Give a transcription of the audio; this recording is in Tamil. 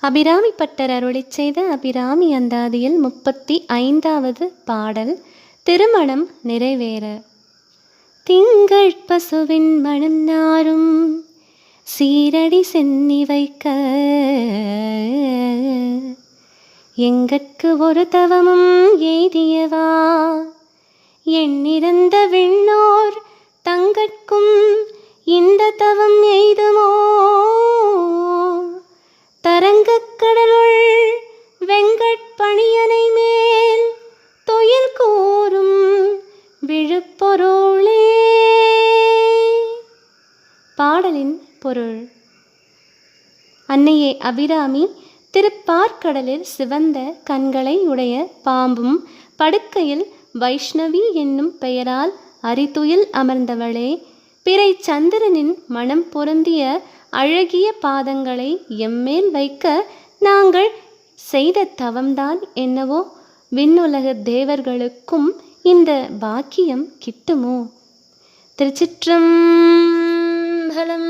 அபிராமி பட்டர் அருளிச் செய்த அபிராமி அந்தாதியில் முப்பத்தி ஐந்தாவது பாடல் திருமணம் நிறைவேற. திங்கள் பசுவின் மனம் நாரும் சீரடி சென்னி வைக்க. எங்கட்கு ஒரு தவமும் எய்தியவா? எண்ணிறந்த விண்ணோர் தங்கட்கும் இந்த தவம் பாடலின் பொருள். அன்னையே அபிராமி திருப்பார்க்கடலில் சிவந்த கண்களை உடைய பாம்பும் படுக்கையில் வைஷ்ணவி என்னும் பெயரால் அரிதுயில் அமர்ந்தவளே பிறை சந்திரனின் மனம் பொருந்திய அழகிய பாதங்களை எம்மேல் வைக்க நாங்கள் செய்த தவம்தான் என்னவோ. விண்ணுலக தேவர்களுக்கும் இந்த பாக்கியம் கிட்டுமோ? திருச்சிற்றம்பலம்